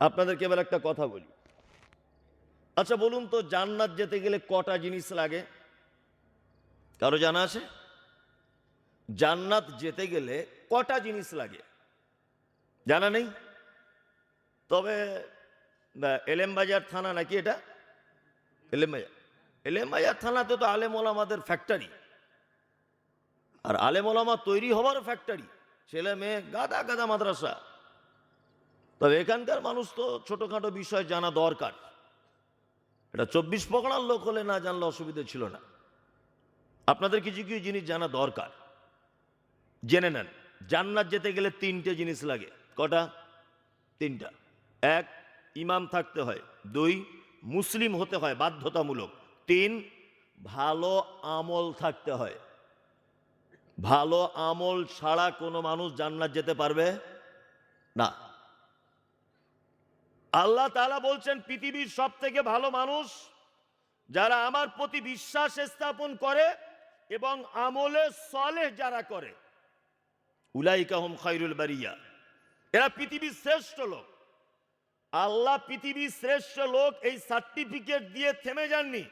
আপনাদেরকে এবার একটা কথা বলি। আচ্ছা বলুন তো, জান্নাত যেতে গেলে কটা জিনিস লাগে? কারও জানা আছে? জান্নাত যেতে গেলে কটা জিনিস লাগে? জানা নেই? তবে এলেমবাজার থানা নাকি এটা? এলেমবাজার। এলেমবাজার থানাতে তো আলেমোলা আমাদের ফ্যাক্টরি আর আলেমোলামা তৈরি হওয়ার ফ্যাক্টরি ছেলে মেয়ে, গাদা গাদা মাদ্রাসা। তবে এখানকার মানুষ তো ছোটোখাটো বিষয় জানা দরকার। এটা চব্বিশ পকড়ার লোক হলে না জানলে অসুবিধে ছিল না। আপনাদের কিছু কিছু জিনিস জানা দরকার। জেনে নেন, জান্নাত যেতে গেলে তিনটে জিনিস লাগে। কটা? তিনটা। এক, ইমাম থাকতে হয়। দুই, মুসলিম হতে হয়, বাধ্যতামূলক। তিন, ভালো আমল থাকতে হয়। ভালো আমল ছাড়া কোনো মানুষ জান্নাত যেতে পারবে? না। আল্লাহ তালা বলছেন, পৃথিবীর সব থেকে ভালো মানুষ যারা আমার প্রতি বিশ্বাস স্থাপন করে এবং আমলে সলেহ যারা করে উলাইকাহম খাইরুল বারিয়া। এরা পৃথিবীর শ্রেষ্ঠ লোক। আল্লাহ পৃথিবীর শ্রেষ্ঠ লোক এই সার্টিফিকেট দিয়ে থেমে যাননি।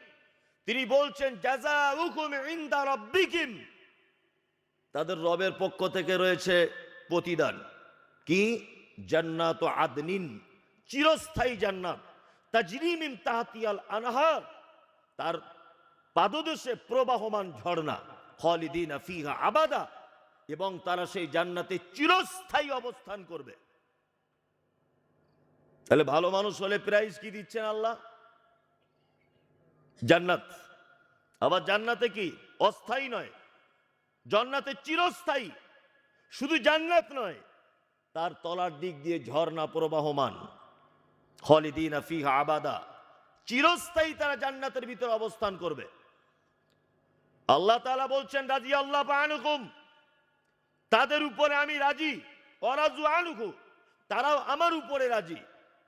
তিনি বলছেন জাজা হুকুম ইন্দা রব্বিকিম। তাদের রবের পক্ষ থেকে রয়েছে প্রতিদান। কি? জান্নাত আদনিন। চিরস্থায়ী জান্নাত। তাজরিমিন তাহাতিয়াল আনহার, তার পাদদেশে প্রবাহমান ঝর্ণা, খালিদিন ফিহা আবাদা, এবং তারা সেই জান্নাতে চিরস্থায়ী অবস্থান করবে। তাহলে ভালো মানুষ হলে প্রাইজ কি দিচ্ছেন আল্লাহ? জান্নাত। আবার জান্নাতে কি? অস্থায়ী নয়। জান্নাতে চিরস্থায়ী। শুধু জান্নাত নয়, তার তলার দিক দিয়ে ঝর্ণা প্রবাহমান। খলিদিন ফিহা আবাদা। চিরস্থায়ী তারা জান্নাতের ভিতরে অবস্থান করবে। আল্লাহ তাআলা বলছেন রাজি আল্লাহ আনুকুম তাদের উপরে আমি রাজি অরাজু আনুকু তারাও আমার উপরে রাজি।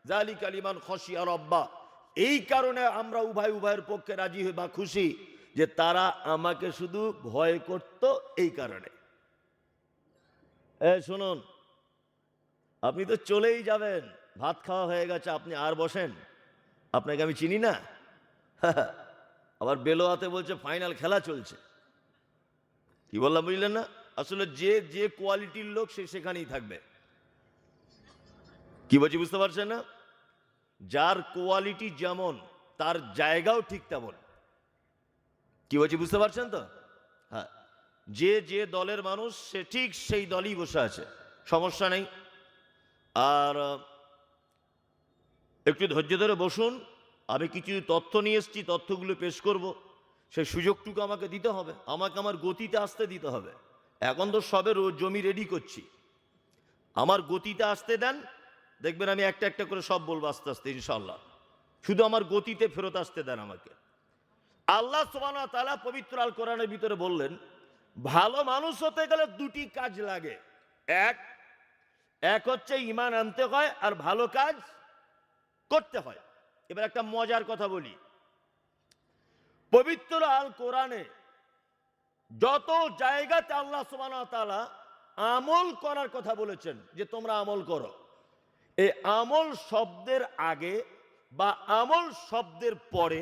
জালি কালিমান খসি আর অব্বা এই কারণে আমরা উভয় উভয়ের পক্ষে রাজি হই বা খুশি যে তারা আমাকে শুধু ভয় করত এই কারণে। এ, শুনুন, আপনি তো চলেই যাবেন। ভাত খাওয়া হয়ে গেছে, আপনি আর বসেন। আপনাকে আমি চিনি না? আবার বেলোয়াতে বলছে, ফাইনাল খেলা চলছে। কি বললাম বুঝলেন না? আসলে যে যে কোয়ালিটির লোক সে সেখানেই থাকবে। কি বলছি বুঝতে পারছেন না? যার কোয়ালিটি যেমন, তার জায়গাও ঠিক তেমন। কি বলছি বুঝতে পারছেন তো? হ্যাঁ। যে যে দলের মানুষ, সে ঠিক সেই দলই বসে আছে। সমস্যা নেই। আর একটু ধৈর্য ধরে বসুন, আমি কিছু তথ্য নিয়ে এসেছি, তথ্যগুলো পেশ করব। সেই সুযোগটুকু আমাকে দিতে হবে, আমাকে আমার গতিতে আসতে দিতে হবে। এখন তো সবে জমি রেডি করছি। আমার গতিতে আসতে দেন, দেখবেন আমি একটা একটা করে সব বলব আস্তে আস্তে ইনশাল্লাহ শুধু আমার গতিতে ফেরত আসতে দেন আমাকে। আল্লাহ সোবানা তালা পবিত্র আল কোরআনের ভিতরে বললেন, ভালো মানুষ হতে গেলে দুটি কাজ লাগে। এক এক হচ্ছে ইমান আনতে হয়, আর ভালো কাজ করতে হয়। এবার একটা মজার কথা বলি। পবিত্র আল কোরআনে যত জায়গাতে আল্লাহ তাআলা আমল করার কথা বলেছেন যে তোমরা আমল করো, এই আমল শব্দের আগে বা আমল শব্দের পরে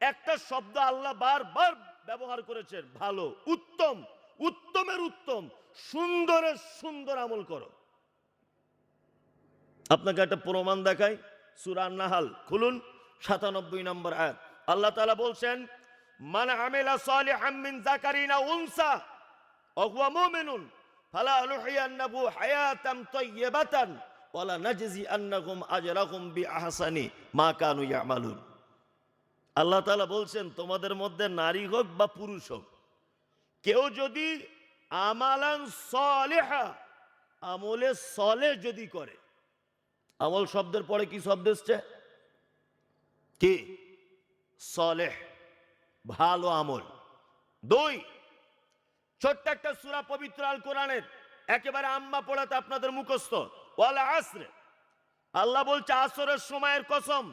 একটা শব্দ আল্লাহ বারবার ব্যবহার করেছেন, ভালো, উত্তম, উত্তমের উত্তম, সুন্দরের সুন্দর আমল করো। আপনাকে একটা প্রমাণ দেখাই। সুরান নাহাল খুলুন, সাতানব্বই নম্বর আয়াত। আল্লাহ তাআলা বলছেন, মান আমিলা সালিহাম মিন যাকারিনা উনসা হুয়া মুমিনুন, ফালা হায়াতাম নাজজি আন্নাহুম আজরাহুম বিআহসানি মা কানু ইয়ামালুন। আল্লাহ তাআলা বলছেন, তোমাদের মধ্যে নারী হোক বা পুরুষ হোক, কেউ যদি আমালান সলেহা, আমলে সলে যদি করে আমল শব্দের পরে কি শব্দ এসছে? কি? সলেহ, ভালো আমল। দুই, ছোট্ট একটা সুরা পবিত্র আল কোরআনের একেবারে আম্মা পড়াতে আপনাদের মুখস্থ। ওয়ালা আসরে। আল্লাহ বলছে, আসরের সময়ের কসম,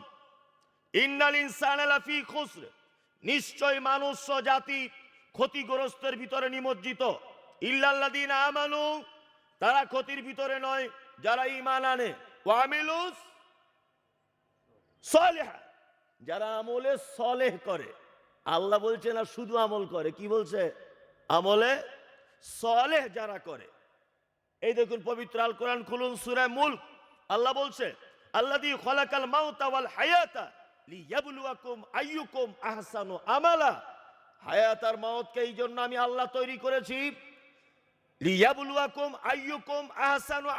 ইন্নাল ইনসান লাফি খুসর। নিশ্চয় মানুষ জাতি ক্ষতিগ্রস্তের ভিতরে নিমজ্জিত। ইল্লাল্লাযীনা আমানু, তারা ক্ষতির ভিতরে নয়, যারা ইমান আনে। যারা আমলে সলেহ করে, আল্লাহ বলছে না শুধু আমল করে, কি বলছে? আমলে সলেহ যারা করে। এই দেখুন, পবিত্র আল কোরআন খুলুন সুরায় মুল্ক। আল্লাহ বলছে আল্লাহ এই জন্য আমি আল্লাহ তৈরি করেছি।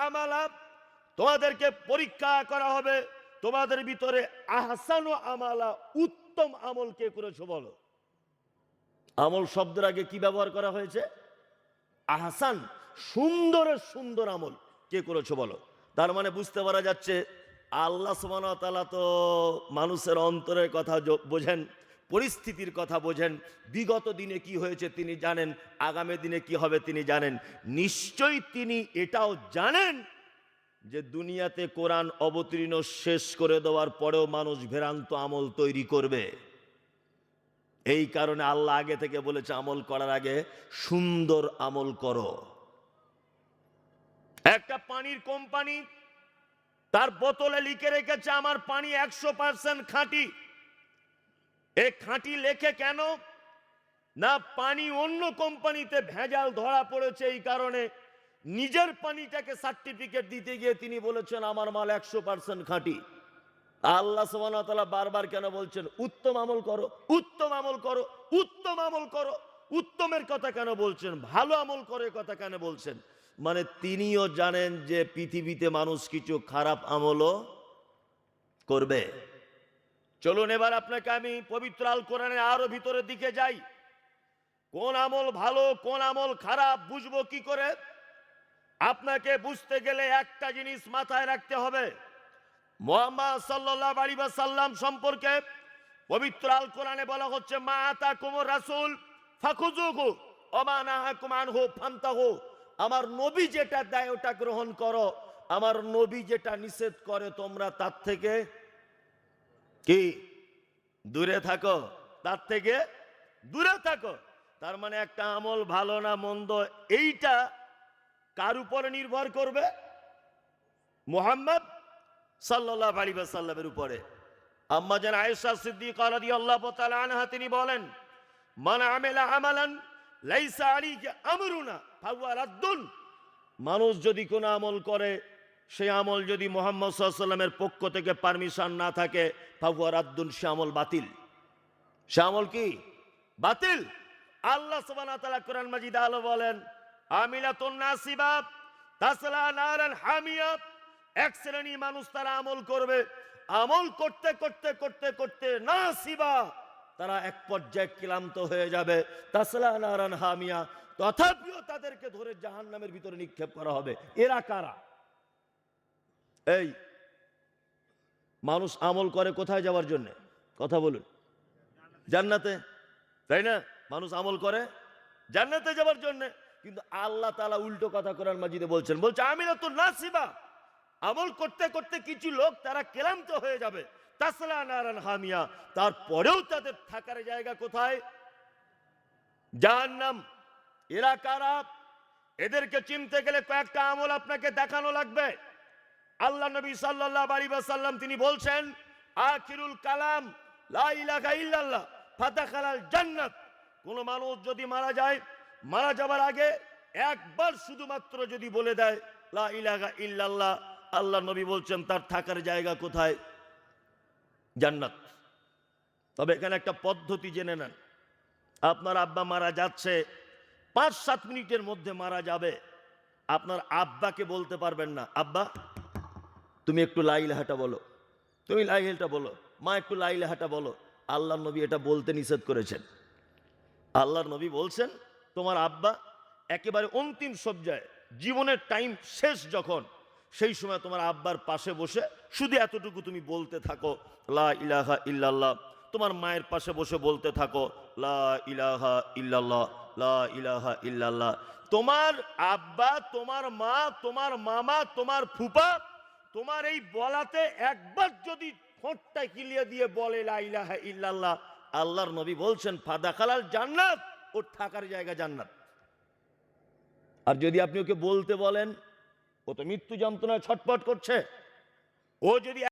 আমালা। তোমাদেরকে পরীক্ষা করা হবে। তোমাদের ভিতরে আহসানু আমালা উত্তম আমল কে করেছ বলো। আমল শব্দের আগে কি ব্যবহার করা হয়েছে? আহসান সুন্দরের সুন্দর আমল কে করেছ বলো। তার মানে বুঝতে পারা যাচ্ছে, আল্লাহ সুবহানাহু তো মানুষের অন্তরের কথা বোঝেন, পরিস্থিতির কথা বোঝেন, বিগত দিনে কি হয়েছে তিনি জানেন, আগামী দিনে কি হবে তিনি জানেন। নিশ্চয়ই তিনি এটাও জানেন যে দুনিয়াতে কোরআন অবতীর্ণ শেষ করে দেওয়ার পরেও মানুষ ভেরান্ত আমল তৈরি করবে। এই কারণে আল্লাহ আগে থেকে বলেছে, আমল করার আগে সুন্দর আমল করো। একটা পানির কোম্পানি তার বোতলে লিখে রেখেছে, আমার পানি একশো পার্সেন্ট খাঁটি। এ খাঁটি লেখে কেন? না, পানি অন্য কোম্পানিতে ভেজাল ধরা পড়েছে এই কারণে নিজের পানিটাকে সার্টিফিকেট দিতে গিয়ে তিনি বলেছেন, আমার মাল একশো পার্সেন্ট খাঁটি। আল্লাহ সুবহানাহু বারবার কেন বলছেন? উত্তম আমল করো, উত্তম আমল করো, উত্তম আমল করো। উত্তমের কথা কেন বলছেন? ভালো আমল করে কথা কেন বলছেন? মানে তিনিও জানেন যে পৃথিবীতে মানুষ কিছু খারাপ আমলও করবে। চলুন এবার আপনাকে আমি পবিত্র আল কোরআনে আরও ভিতরের দিকে যাই। কোন আমল ভালো, কোন আমল খারাপ, বুঝব কি করে? আপনাকে বুঝতে গেলে একটা জিনিস মাথায় রাখতে হবে। মোহাম্মদ সাল্লাহ আলী সাল্লাম সম্পর্কে পবিত্র আল কোরআনে বলা হচ্ছে, মা কুমর রাসুল ফাকুজুহু অমানাহা কুমানহু ফান্তাহু। আমার নবী যেটা দেয়, ওটা গ্রহণ করো। আমার নবী যেটা নিষেধ করে, তোমরা তার থেকে কি? দূরে থাকো। তার থেকে দূরে থাকো। তার মানে একটা আমল ভালো না মন্দ, এইটা কার উপরে নির্ভর করবে? মোহাম্মদ সাল্লাহ আলী সাল্লামের উপরে। আম্মা যেন আয়েশা সিদ্দিক তাআলা আনহা, তিনি বলেন, মান আমেলা আমালান লাইসা আলাইহি আমরুনা ফাহুয়া রাদ্দুন। মানুষ যদি কোনো আমল করে সেই আমল যদি মোহাম্মদ সাল্লামের পক্ষ থেকে পারমিশন না থাকে, ফাহুয়া রাদ্দুন, সে আমল বাতিল। সে আমল কি? বাতিল। আল্লাহ সুবহানাহু ওয়া তাআলা কোরআন মাজিদ আলো বলেন আমিলাতুন নাসিবা, তাসলা নারান হামিয়া। এক শ্রেণি মানুষ তারা আমল করবে। আমল করতে করতে করতে করতে নাসিবা, তারা এক পর্যায়ে ক্লান্ত হয়ে যাবে। তাসলা নারান হামিয়া, তথাপিও তাদেরকে ধরে জাহান্নামের ভিতরে নিক্ষেপ করা হবে। এরা কারা? এই, মানুষ আমল করে কোথায় যাওয়ার জন্য? কথা বলুন। জান্নাতে? তাই না? মানুষ আমল করে জান্নাতে যাওয়ার জন্য। কিন্তু আল্লাহ তালা উল্টো কথা করার মাজিদে বলছেন, বলছে আমি তো নাসিবা। আমল করতে করতে কিছু লোক তারা ক্লান্ত হয়ে যাবে। তাসলা হামিয়া। তারপরেও তাদের থাকার জায়গা কোথায়? এরা কারা? এদেরকে চিনতে গেলে কয়েকটা আমল আপনাকে দেখানো লাগবে। আল্লাহ নবী সাল্লাল্লাহু আলাইহি ওয়াসাল্লাম তিনি বলছেন, আখিরুল কালাম, লা ইলাহা ইল্লাল্লাহ ফাতাখালাল জান্নাত। কোন মানুষ যদি মারা যায় মারা যাবার আগে একবার শুধুমাত্র যদি বলে দেয়, লা ইল্লাল্লাহ আল্লাহ নবী বলছেন, তার থাকার জায়গা কোথায়? জান্নাত। তবে এখানে একটা পদ্ধতি জেনে নেন। আপনার আব্বা মারা যাচ্ছে পাঁচ সাত মিনিটের মধ্যে মারা যাবে। আপনার আব্বাকে বলতে পারবেন না, আব্বা, তুমি একটু লাইলাহাটা বলো। তুমি লাইলটা বলো। মা, একটু লাইলাহাটা বলো। আল্লাহ নবী এটা বলতে নিষেধ করেছেন। আল্লাহর নবী বলছেন তোমার আব্বা একেবারে অন্তিম সজ্জায় জীবনের টাইম শেষ যখন, সেই সময় তোমার আব্বার পাশে বসে শুধু এতটুকু তুমি বলতে থাকো, লা ইলাহা ইল্লাল্লাহ। তোমার মায়ের পাশে বসে বলতে থাকো, লা ইলাহা ইল্লাল্লাহ, লা ইলাহা ইল্লাল্লাহ। তোমার আব্বা, তোমার মা, তোমার মামা, তোমার ফুপা, তোমার এই বলাতে একবার যদি ঠোঁটটা কিলিয়ে দিয়ে বলে, লা ইলাহা ইল্লাল্লাহ, আল্লাহর নবী বলছেন ফাদা খালাল জান্নাত। ওর থাকার জায়গা জান্নাত। আর যদি আপনি ওকে বলতে বলেন, ও তো মৃত্যু যন্ত্রণায় ছটপট করছে। ও যদি